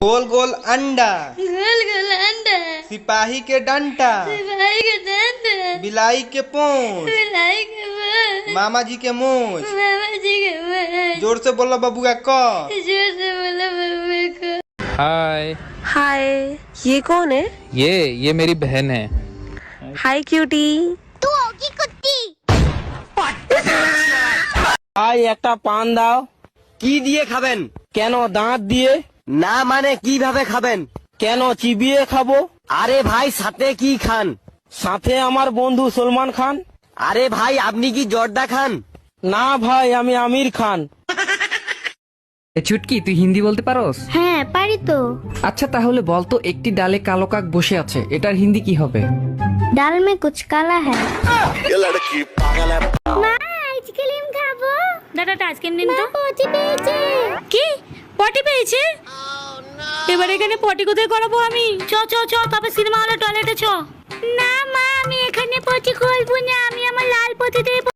गोल गोल अंडा गोल गोल अंडा सिपाही के डंटा सिपाही के डंडा बिलाई के पोंछ बिलाई के मुंह मामा जी के मूछ मामा जी के मुंह जोर से बोला बबुआ क जोर से बोला बबुआ को हाय हाय ये कौन है ये ये मेरी बहन है हाय क्यूटी ভাই একটা পান দাও কি দিয়ে খাবেন কেন দাঁত দিয়ে না মানে কীভাবে খাবেন? কেন চিবিয়ে খাব? আরে ভাই সাথে কি খান? সাথে আমার বন্ধু সলমান খান। আরে ভাই আপনি কি জর্দা খান? না ভাই আমি আমির খান। এ চুটকি তুই হিন্দি বলতে পারোস? হ্যাঁ পারি তো। আচ্ছা তাহলে বলতো একটি ডালে কালো কাক বসে আছে এটার হিন্দি কি হবে? ডাল মে কুছ কালা হ্যাঁ মা আইসক্রিম খাব। দাদা আইসক্রিম দিন তো। পটি পেয়েছে। কি? পটি পেয়েছে? এবার এখানে পটি কোথায় করাবো আমি? চ চ চ তবে সিনেমা হলে টয়লেটে চ। না মা আমি এখানে পটি খুলবো না।